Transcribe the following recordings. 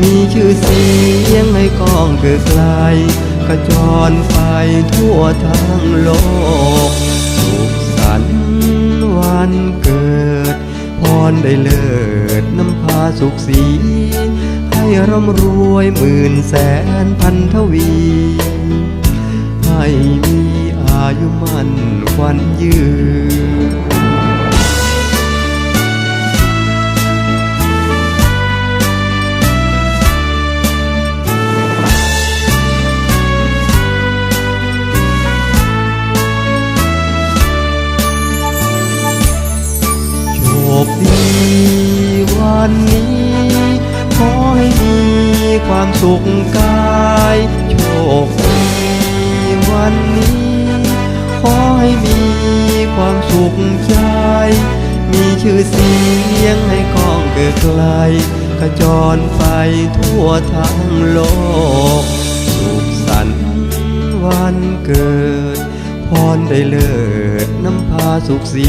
มีชื่อเสียงให้กองเกิดไกลกระจรไปทั่วทั้งโลกสุขสันต์วันเกิด พรได้เลิศน้ำพาสุขสี ให้ร่ำรวยหมื่นแสนพันทวี ให้มีอายุมั่นควันยืน คดีวันนี้ ขอให้มีความสุขกายโชคดีวันนี้ ขอให้มีความสุขใจ มีชื่อเสียงให้กองเกิดไกลกระจรไปทั่วทั้งโลก สุขสันต์วันเกิด พรได้เลิศน้ำพาสุขสี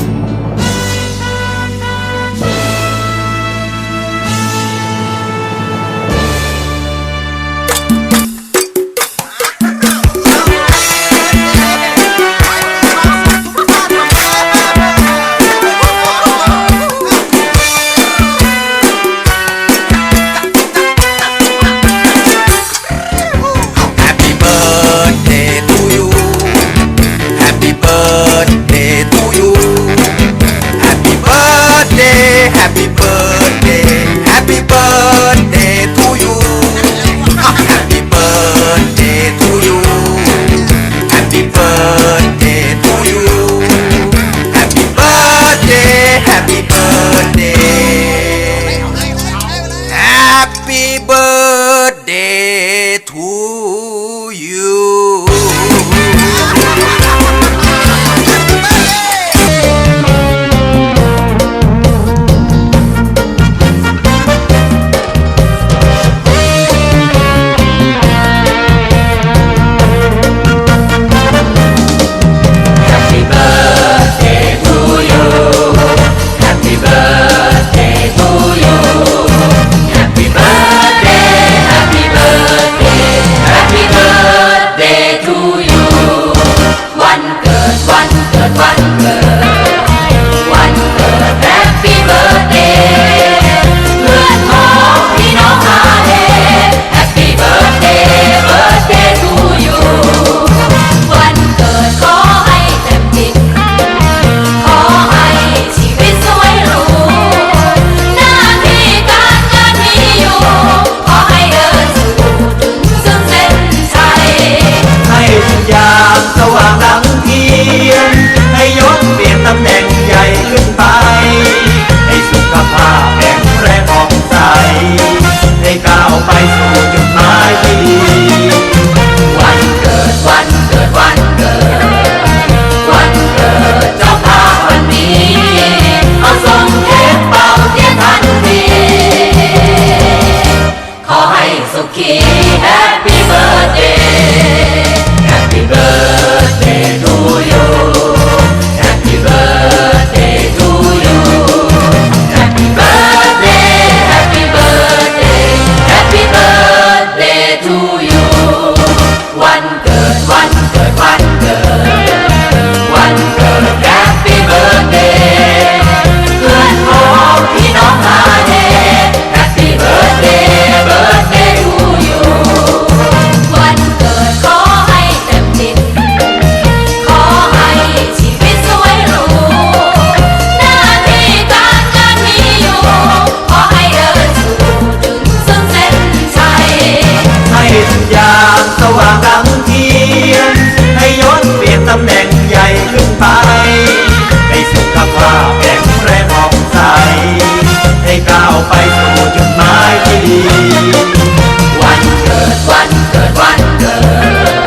Thunder.